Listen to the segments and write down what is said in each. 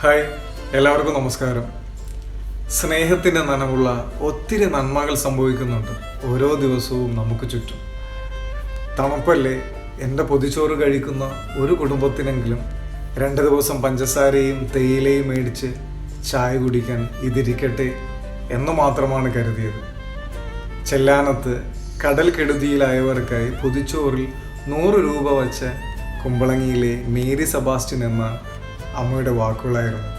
Hi എല്ലാവർക്കും നമസ്കാരം. സ്നേഹത്തിന്റെ നനവുള്ള ഒത്തിരി നന്മകൾ സംഭവിക്കുന്നുണ്ട് ഓരോ ദിവസവും നമുക്ക് ചുറ്റും. തണുപ്പല്ലേ? എന്റെ പൊതിച്ചോറ് കഴിക്കുന്ന ഒരു കുടുംബത്തിനെങ്കിലും രണ്ട് ദിവസം പഞ്ചസാരയും തേയിലയും മേടിച്ച് ചായ കുടിക്കാൻ ഇതിരിക്കട്ടെ എന്ന് മാത്രമാണ് കരുതിയത്. ചെല്ലാനത്ത് കടൽ കെടുതിയിലായവർക്കായി പൊതിച്ചോറിൽ നൂറ് രൂപ വച്ച കുമ്പളങ്ങിയിലെ മേരി സെബാസ്റ്റ്യൻ എന്ന അമ്മയുടെ വാക്കുകളായിരുന്നു.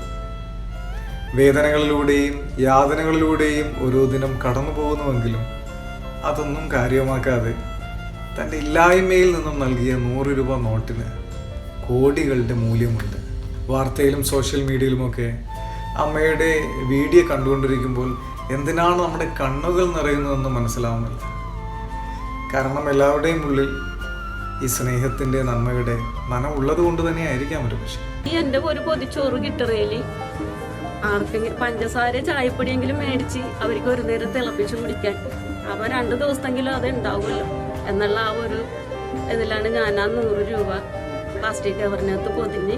വേദനകളിലൂടെയും യാതനകളിലൂടെയും ഓരോ ദിനം കടന്നു പോകുന്നുവെങ്കിലും അതൊന്നും കാര്യമാക്കാതെ തന്റെ ഇല്ലായ്മയിൽ നിന്നും നൽകിയ നൂറ് രൂപ നോട്ടിന് കോടികളുടെ മൂല്യമുണ്ട്. വാർത്തയിലും സോഷ്യൽ മീഡിയയിലുമൊക്കെ അമ്മയുടെ വീഡിയോ കണ്ടുകൊണ്ടിരിക്കുമ്പോൾ എന്തിനാണ് നമ്മുടെ കണ്ണുകൾ നിറയുന്നതെന്ന് മനസ്സിലാവുന്നില്ല. കാരണം എല്ലാവരുടെയും ഉള്ളിൽ ഈ സ്നേഹത്തിന്റെ നന്മയുടെ നനവുള്ളത് കൊണ്ട് തന്നെ ആയിരിക്കാം ഒരു പക്ഷേ. ഈ എന്റെ ഒരു പൊതിച്ചോറ് കിട്ടറേൽ. ആർക്കെങ്കിലും പഞ്ചസാര ചായപ്പൊടിയെങ്കിലും മേടിച്ച് അവർക്ക് ഒരു നേരം തിളപ്പിച്ച് കുടിക്കാൻ. അപ്പൊ രണ്ട് ദിവസത്തെങ്കിലും അത് ഉണ്ടാവുമല്ലോ. എന്നുള്ള ആ ഒരു ഇതിലാണ് ഞാൻ ആ നൂറ് രൂപ പ്ലാസ്റ്റിക് കവറിനകത്ത് പൊതിഞ്ഞ്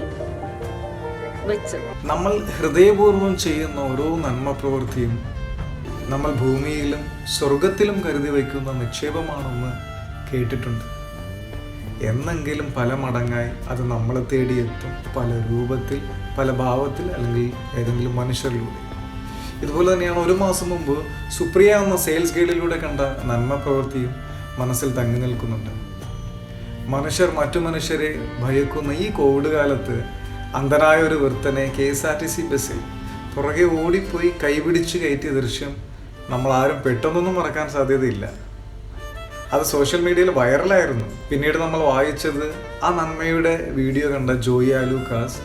വെച്ചത്. നമ്മൾ ഹൃദയപൂർവം ചെയ്യുന്ന ഓരോ നന്മ പ്രവൃത്തിയും നമ്മൾ ഭൂമിയിലും സ്വർഗത്തിലും കരുതി വയ്ക്കുന്ന നിക്ഷേപമാണെന്ന് കേട്ടിട്ടുണ്ട്. എന്നെങ്കിലും പല മടങ്ങായി അത് നമ്മളെ തേടിയെത്തും. പല രൂപത്തിൽ പല ഭാവത്തിൽ അല്ലെങ്കിൽ ഏതെങ്കിലും മനുഷ്യരിലൂടെ. ഇതുപോലെ തന്നെയാണ് ഒരു മാസം മുമ്പ് സുപ്രിയ എന്ന സെയിൽസ് ഗൈഡിലൂടെ കണ്ട നന്മ പ്രവൃത്തിയും മനസ്സിൽ തങ്ങി നിൽക്കുന്നുണ്ട്. മനുഷ്യർ മറ്റു മനുഷ്യരെ ഭയക്കുന്ന ഈ കോവിഡ് കാലത്ത് അന്ധനായ ഒരു വൃത്തനെ K S R T C ബസ്സിൽ പുറകെ ഓടിപ്പോയി കൈപിടിച്ച് കയറ്റിയ ദൃശ്യം നമ്മൾ ആരും പെട്ടെന്നൊന്നും മറക്കാൻ സാധ്യതയില്ല. അത് സോഷ്യൽ മീഡിയയിൽ വൈറലായിരുന്നു പിന്നീട് നമ്മൾ വായിച്ചത് ആ നന്മയുടെ വീഡിയോ കണ്ട ജോയി ആലൂക്കാസ്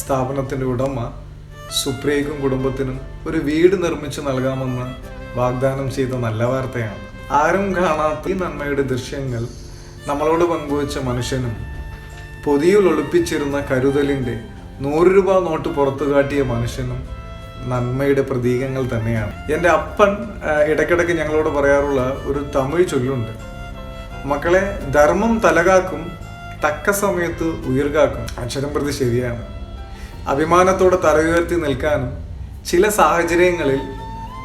സ്ഥാപനത്തിന്റെ ഉടമ സുപ്രിയക്കും കുടുംബത്തിനും ഒരു വീട് നിർമ്മിച്ചു നൽകാമെന്ന് വാഗ്ദാനം ചെയ്ത നല്ല വാർത്തയാണ്. ആരും കാണാത്ത ഈ നന്മയുടെ ദൃശ്യങ്ങൾ നമ്മളോട് പങ്കുവച്ച മനുഷ്യനും പൊതിയിൽ ഒളിപ്പിച്ചിരുന്ന കരുതലിന്റെ നൂറ് രൂപ നോട്ട് പുറത്തു കാട്ടിയ മനുഷ്യനും നന്മയുടെ പ്രതീകങ്ങൾ തന്നെയാണ്. എന്റെ അപ്പൻ ഇടയ്ക്കിടയ്ക്ക് ഞങ്ങളോട് പറയാറുള്ള ഒരു തമിഴ് ചൊല്ലുണ്ട്. മക്കളെ ധർമ്മം തലകാക്കും തക്ക സമയത്ത് ഉയർകാക്കും. അക്ഷരം പ്രതി ശരിയാണ്. അഭിമാനത്തോടെ തല ഉയർത്തി നിൽക്കാനും ചില സാഹചര്യങ്ങളിൽ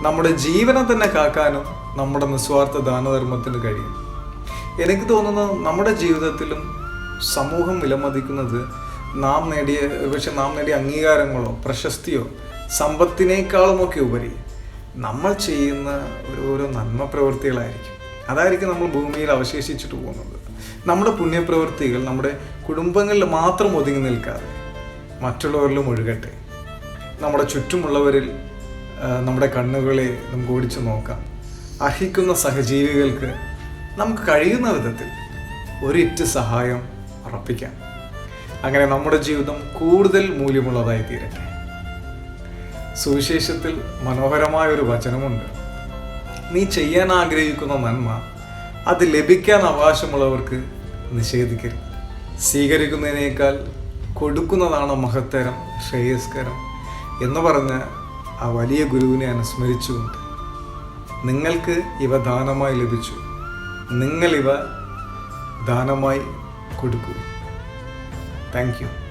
നമ്മുടെ ജീവനെ തന്നെ കാക്കാനും നമ്മുടെ നിസ്വാർത്ഥ ദാനധർമ്മത്തിന് കഴിയും. എനിക്ക് തോന്നുന്നത് നമ്മുടെ ജീവിതത്തിലും സമൂഹം വിലമതിക്കുന്നത് നാം നേടിയ പക്ഷെ നാം നേടിയ അംഗീകാരങ്ങളോ പ്രശസ്തിയോ സമ്പത്തിനേക്കാളുമൊക്കെ ഉപരി നമ്മൾ ചെയ്യുന്ന ഓരോ നന്മ പ്രവൃത്തികളായിരിക്കും. അതായിരിക്കും നമ്മൾ ഭൂമിയിൽ അവശേഷിച്ചിട്ട് പോകുന്നത്. നമ്മുടെ പുണ്യപ്രവൃത്തികൾ നമ്മുടെ കുടുംബങ്ങളിൽ മാത്രം ഒതുങ്ങി നിൽക്കാതെ മറ്റുള്ളവരിലും ഒഴുകട്ടെ. നമ്മുടെ ചുറ്റുമുള്ളവരിൽ നമ്മുടെ കണ്ണുകളെ നമുക്ക് ഓടിച്ചു നോക്കാം. അർഹിക്കുന്ന സഹജീവികൾക്ക് നമുക്ക് കഴിയുന്ന വിധത്തിൽ ഒരിറ്റ് സഹായം ഉറപ്പിക്കാം. അങ്ങനെ നമ്മുടെ ജീവിതം കൂടുതൽ മൂല്യമുള്ളതായി തീരട്ടെ. സുവിശേഷത്തിൽ മനോഹരമായ ഒരു വചനമുണ്ട്. നീ ചെയ്യാൻ ആഗ്രഹിക്കുന്ന നന്മ അത് ലഭിക്കാൻ അവകാശമുള്ളവർക്ക് നിഷേധിക്കരുത്. സ്വീകരിക്കുന്നതിനേക്കാൾ കൊടുക്കുന്നതാണ് മഹത്തരം ശ്രേയസ്കരം എന്ന് പറഞ്ഞ ആ വലിയ ഗുരുവിനെ അനുസ്മരിച്ചുകൊണ്ട് നിങ്ങൾക്ക് ഇവ ദാനമായി ലഭിച്ചു. നിങ്ങളിവ ദാനമായി കൊടുക്കൂ. Thank you.